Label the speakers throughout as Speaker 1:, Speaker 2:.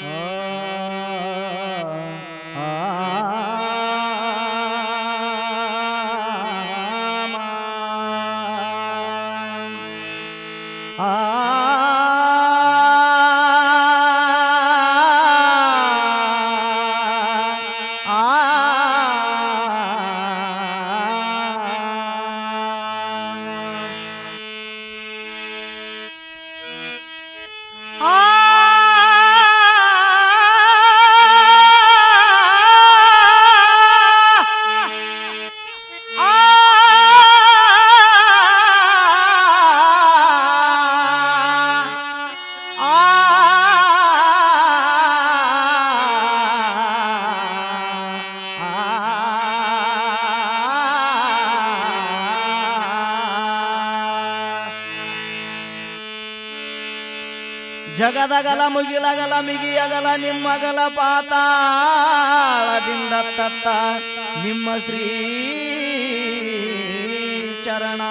Speaker 1: Ah! ಜಗದಗಲ ಮುಗಿಲಗಲ ಮಿಗಿಯಗಲ ನಿಮ್ಮಗಲ ಪಾತಾಳದಿಂದ ತತ್ತ ನಿಮ್ಮ ಶ್ರೀ ಚರಣ.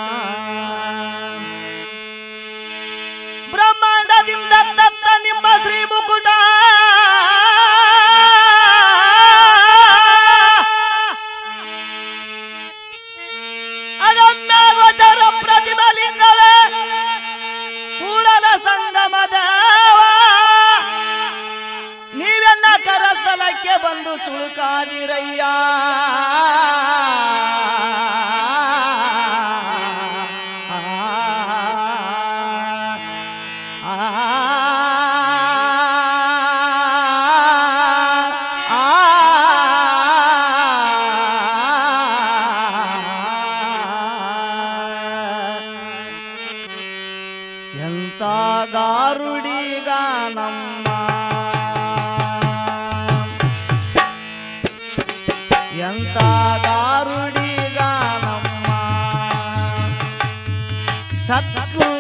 Speaker 1: સતગુરુ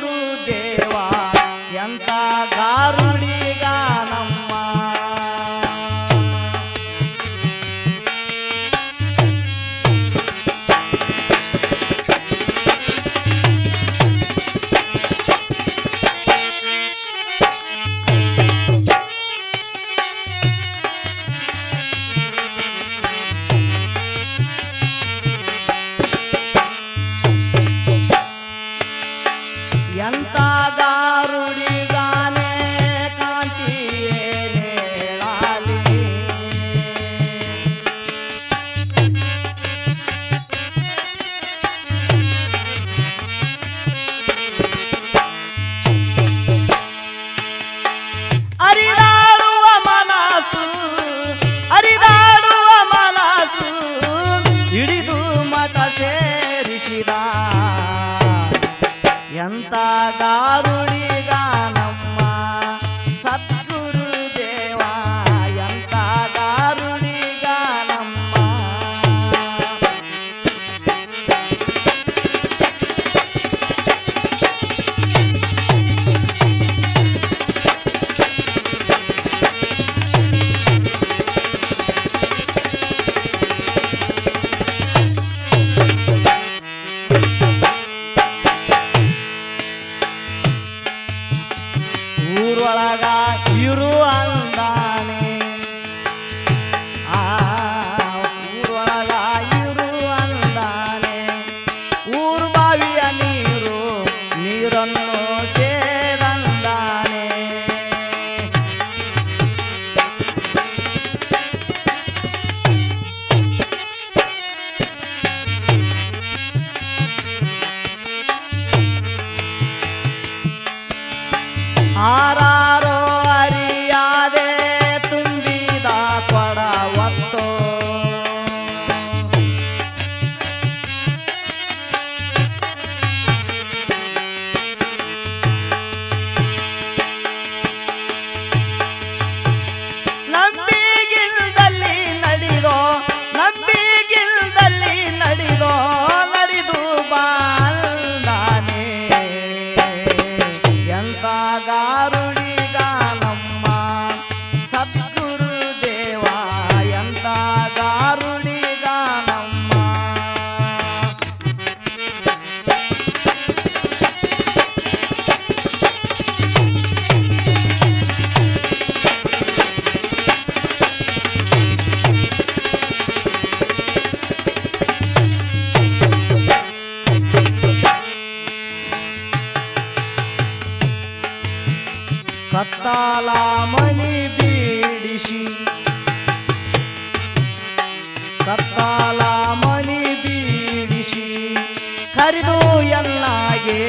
Speaker 1: ಹರಿದು ಎಲ್ಲಾಗೆ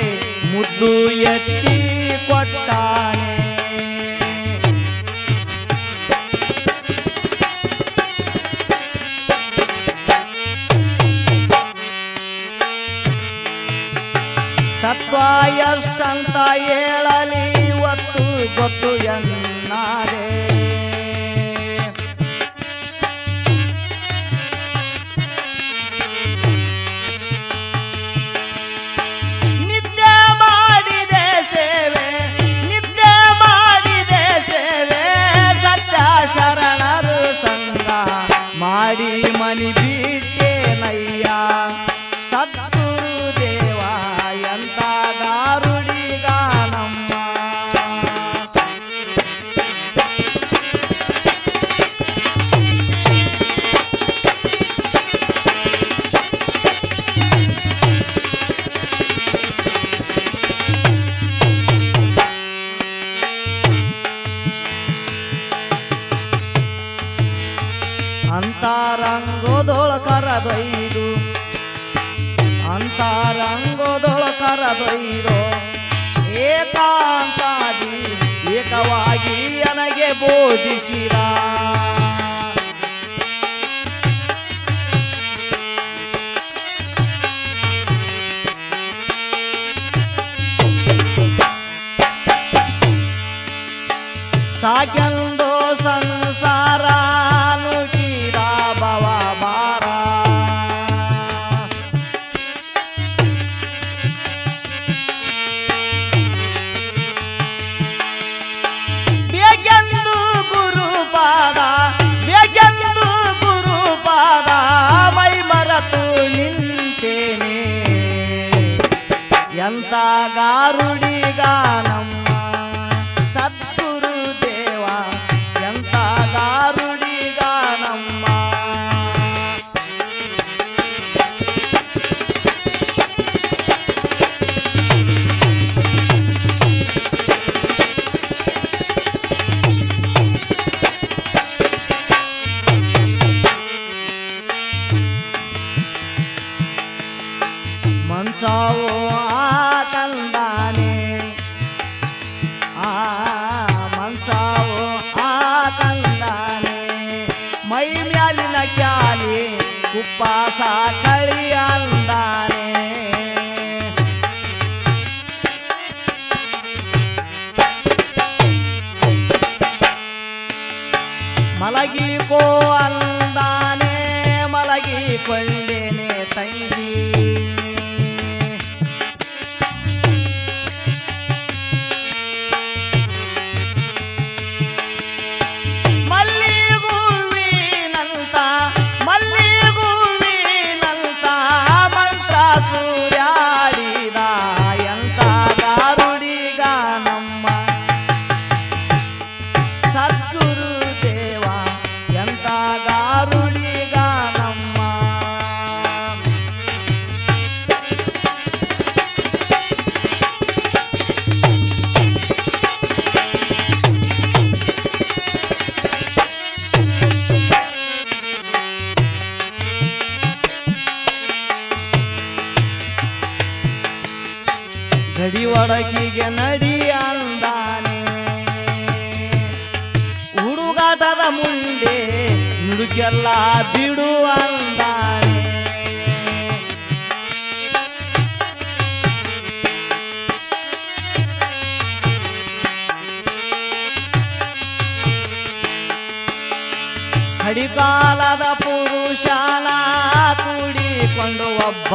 Speaker 1: ಮುದ್ದು ಎತ್ತಿ ಕೊಟ್ಟಾನೆ. ತತ್ವ ಎಷ್ಟಂತ ಹೇಳಲಿ ಒತ್ತು ಗೊತ್ತು ಎಲ್ಲ மீட்டேனையா दिशिरा ಮಂಚಾವೋ ಆ ತಂದಾನೆ ಆ ಮಂಚಾವೋ ಆ ತಂದಾನೆ ಮೈ ಮ್ಯಾಲಿನ ಕ್ಯಾಲಿ ಕುಪ್ಪಾಸ ಕಳಿ ಅಂದಾನೆ ಮಲಗಿಕೋ ಅಂದಾನೆ ಮಲಗಿಕೊಂಡೇನೆ ನಡಿ ಅಂದಾನೆ. ಹುಡುಗಾಟದ ಮುಂದೆ ನುಡುಕೆಲ್ಲ ಬಿಡು ಅಂದಾನೆ. ಹಡಿಕಾಲದ ಪುರುಷನ ಕೂಡಿಕೊಂಡು ಒಬ್ಬ